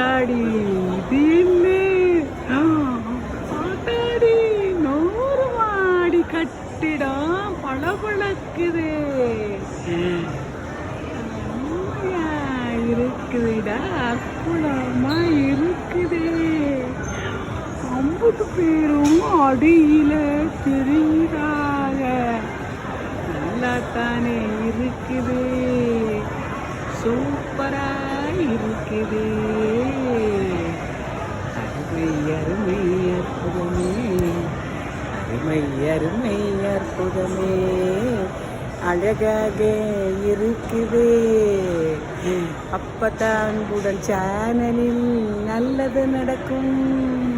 ஆத்தாடி இது என்ன ஆட்டாடி நூறு மாடி கட்டிடம் பளபளக்குது இருக்குதுடா அற்புதமா இருக்குது ஐம்பது பேரும் அடியில தெரியுறாங்க நல்லா தானே இருக்குது சூப்பரா இருக்குது அருமை அற்புதமே. அருமை அருமை அற்புதமே. அழகாக இருக்குதே. அப்பதான் உடல் சேனலில் நல்லது நடக்கும்.